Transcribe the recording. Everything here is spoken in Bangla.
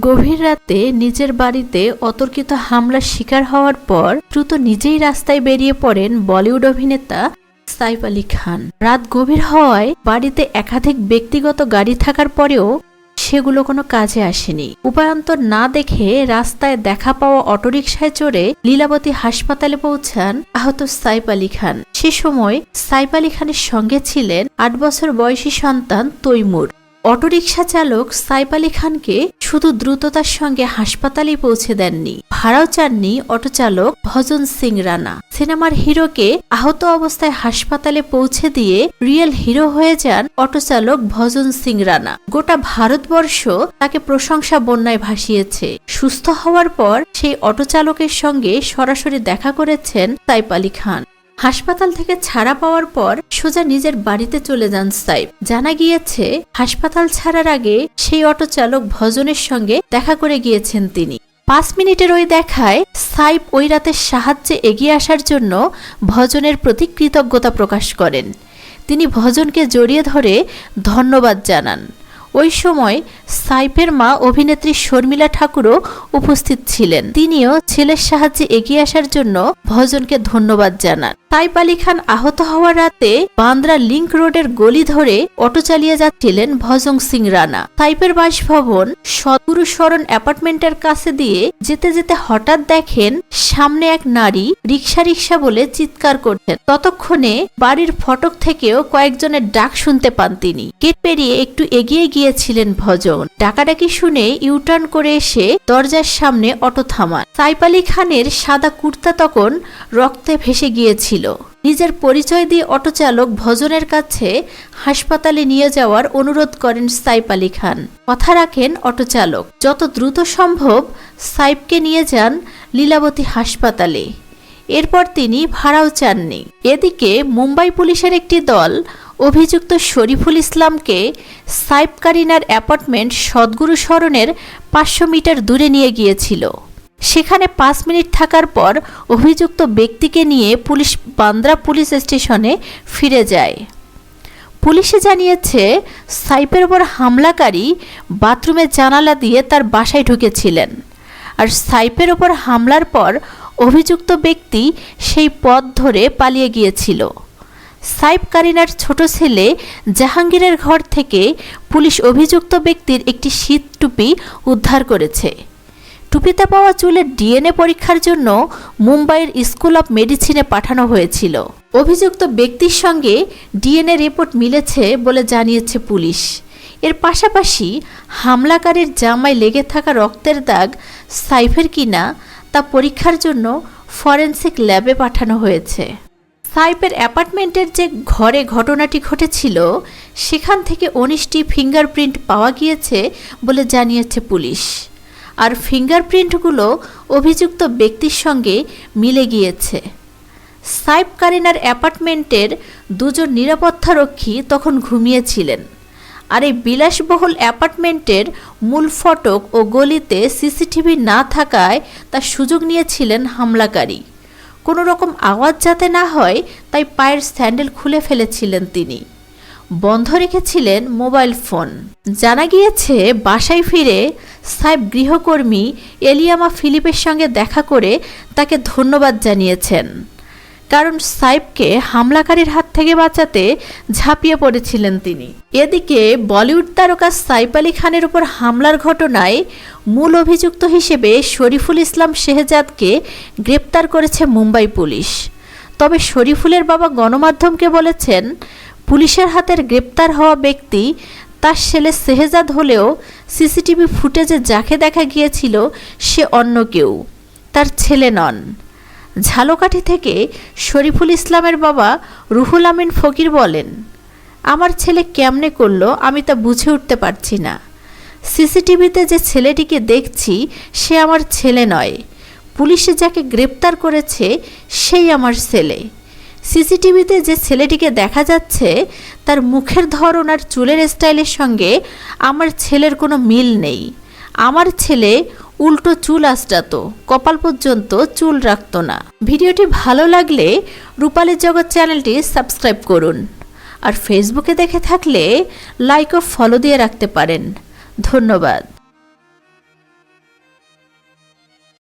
গভীর রাতে নিজের বাড়িতে অতর্কিত হামলার শিকার হওয়ার পর দ্রুত নিজেই রাস্তায় বেরিয়ে পড়েন বলিউড অভিনেতা সাইফ আলী খান। রাত গভীর হওয়ায় বাড়িতে একাধিক ব্যক্তিগত গাড়ি থাকার পরেও সেগুলো কোনো কাজে আসেনি। উপায়ন্তর না দেখে রাস্তায় দেখা পাওয়া অটোরিকশায় চড়ে লীলাবতী হাসপাতালে পৌঁছান আহত সাইফ আলী খান। সে সময় সাইফ আলী খানের সঙ্গে ছিলেন আট বছর বয়সী সন্তান তৈমুর। অটোরিকশা চালক সাইফ আলী খানকে শুধু দ্রুততার সঙ্গে হাসপাতালে পৌঁছে দেননি। ভাড়াও চাননি অটো চালক ভজন সিং রানা। সিনেমার হিরোকে আহত অবস্থায় হাসপাতালে পৌঁছে দিয়ে রিয়েল হিরো হয়ে যান অটো চালক ভজন সিং রানা। গোটা ভারতবর্ষ তাকে প্রশংসা বন্যায় ভাসিয়েছে। সুস্থ হওয়ার পর সেই অটো চালকের সঙ্গে সরাসরি দেখা করেছেন সাইফ আলী খান। হাসপাতাল থেকে ছাড়া পাওয়ার পর সোজা নিজের বাড়িতে চলে যান সাইব জানা গিয়েছে, হাসপাতাল ছাড়ার আগে সেই অটো চালক ভজনের সঙ্গে দেখা করে গিয়েছেন তিনি। পাঁচ মিনিটের ওই দেখায় সাইব ওই রাতের সাহায্যে এগিয়ে আসার জন্য ভজনের প্রতি কৃতজ্ঞতা প্রকাশ করেন। তিনি ভজনকে জড়িয়ে ধরে ধন্যবাদ জানান। ওই সময় সাইফের মা অভিনেত্রী শর্মিলা ঠাকুরও উপস্থিত ছিলেন। তিনিও ছেলের সাহায্যে এগিয়ে আসার জন্য ভজনকে ধন্যবাদ জানান। সাইফ আলী খান আহত হওয়ার রাতে বান্দ্রা লিংক রোডের গলি ধরে অটো চালিয়ে যাচ্ছিলেন ভজং সিং রানা। সাইফের বাসভবন সদগুরু শরণ অ্যাপার্টমেন্টের কাছে দিয়ে যেতে যেতে হঠাৎ দেখেন সামনে এক নারী রিক্সা রিক্সা বলে চিৎকার করছেন। ততক্ষণে বাড়ির ফটক থেকেও কয়েকজনের ডাক শুনতে পান তিনি। গেট পেরিয়ে একটু এগিয়ে গিয়েছিলেন ভজন। ডাকাডাকি শুনে ইউটার্ন করে এসে দরজার সামনে অটো থামান সাইফ আলী খানের সাদা কুর্তা তখন রক্তে ভেসে গিয়েছিল। নিজের পরিচয় দিয়ে অটো চালক ভজনের কাছে হাসপাতালে নিয়ে যাওয়ার অনুরোধ করেন সাইফ আলী খান। কথা রাখেন অটো চালক। যত দ্রুত সম্ভব সাইফকে নিয়ে যান লীলাবতী হাসপাতালে। এরপর তিনি ভাড়াও চাননি। এদিকে মুম্বাই পুলিশের একটি দল অভিযুক্ত শরীফুল ইসলামকে সাইফ কারিনার অ্যাপার্টমেন্ট সদ্গুরু স্মরণের পাঁচশো মিটার দূরে নিয়ে গিয়েছিল। সেখানে পাঁচ মিনিট থাকার পর অভিযুক্ত ব্যক্তিকে নিয়ে পুলিশ বান্দ্রা পুলিশ স্টেশনে ফিরে যায়। পুলিশে জানিয়েছে সাইফের ওপর হামলাকারী বাথরুমের জানালা দিয়ে তার বাসায় ঢুকেছিলেন। আর সাইপের ওপর হামলার পর অভিযুক্ত ব্যক্তি সেই পথ ধরে পালিয়ে গিয়েছিল। সাইফ কারিনার ছোট ছেলে জাহাঙ্গীরের ঘর থেকে পুলিশ অভিযুক্ত ব্যক্তির একটি শীত টুপি উদ্ধার করেছে। টুপিতে পাওয়া চুলের ডিএনএ পরীক্ষার জন্য মুম্বাইয়ের স্কুল অফ মেডিসিনে পাঠানো হয়েছিল। অভিযুক্ত ব্যক্তির সঙ্গে ডিএনএ রিপোর্ট মিলেছে বলে জানিয়েছে পুলিশ। এর পাশাপাশি হামলাকারীর জামায় লেগে থাকা রক্তের দাগ সাইফের কিনা তা পরীক্ষার জন্য ফরেন্সিক ল্যাবে পাঠানো হয়েছে। সাইপের অ্যাপার্টমেন্টের যে ঘরে ঘটনাটি ঘটেছিল, সেখান থেকে উনিশটি ফিঙ্গারপ্রিন্ট পাওয়া গিয়েছে বলে জানিয়েছে পুলিশ। আর ফিঙ্গারপ্রিন্টগুলো অভিযুক্ত ব্যক্তির সঙ্গে মিলে গিয়েছে। সাইফ কারিনার অ্যাপার্টমেন্টের দুজন নিরাপত্তারক্ষী তখন ঘুমিয়েছিলেন। আর এই বিলাসবহুল অ্যাপার্টমেন্টের মূল ফটক ও গলিতে সিসিটিভি না থাকায় তার সুযোগ নিয়েছিলেন হামলাকারী। কোনো রকম আওয়াজ যাতে না হয়, তাই পায়ের স্যান্ডেল খুলে ফেলেছিলেন তিনি। বন্ধ রেখেছিলেন মোবাইল ফোন। জানা গিয়েছে, বাসায় ফিরে সাহেব গৃহকর্মী এলিয়ামা ফিলিপের সঙ্গে দেখা করে তাকে ধন্যবাদ জানিয়েছেন। কারণ সাইফকে হামলাকারীর হাত থেকে বাঁচাতে ঝাঁপিয়ে পড়েছিলেন তিনি। এদিকে বলিউড তারকা সাইফ আলী খানের উপর হামলার ঘটনায় মূল অভিযুক্ত হিসেবে শরীফুল ইসলাম শেহজাদকে গ্রেপ্তার করেছে মুম্বাই পুলিশ। তবে শরীফুলের বাবা গণমাধ্যমকে বলেছেন, পুলিশের হাতের গ্রেপ্তার হওয়া ব্যক্তি তার ছেলে শেহজাদ হলেও সিসিটিভি ফুটেজে যাকে দেখা গিয়েছিল সে অন্য কেউ। তার ছেলে নন। ঝালকাঠি থেকে শরীফুল ইসলামের বাবা রুহুল আমিন ফকির বলেন, আমার ছেলে কেমনে করল আমি তা বুঝে উঠতে পারছি না। সিসিটিভিতে যে ছেলেটিকে দেখছি সে আমার ছেলে নয়। পুলিশে যাকে গ্রেপ্তার করেছে সেই আমার ছেলে। সিসিটিভিতে যে ছেলেটিকে দেখা যাচ্ছে তার মুখের ধরন আর চুলের স্টাইলের সঙ্গে আমার ছেলের কোনো মিল নেই। আমার ছেলে উল্টো চুল আঁচড়াতো কপাল পর্যন্ত চুল রাখত না। ভিডিওটি ভালো লাগলে রূপালী জগৎ চ্যানেলটি সাবস্ক্রাইব করুন। আর ফেসবুকে দেখে থাকলে লাইক ও ফলো দিয়ে রাখতে পারেন। ধন্যবাদ।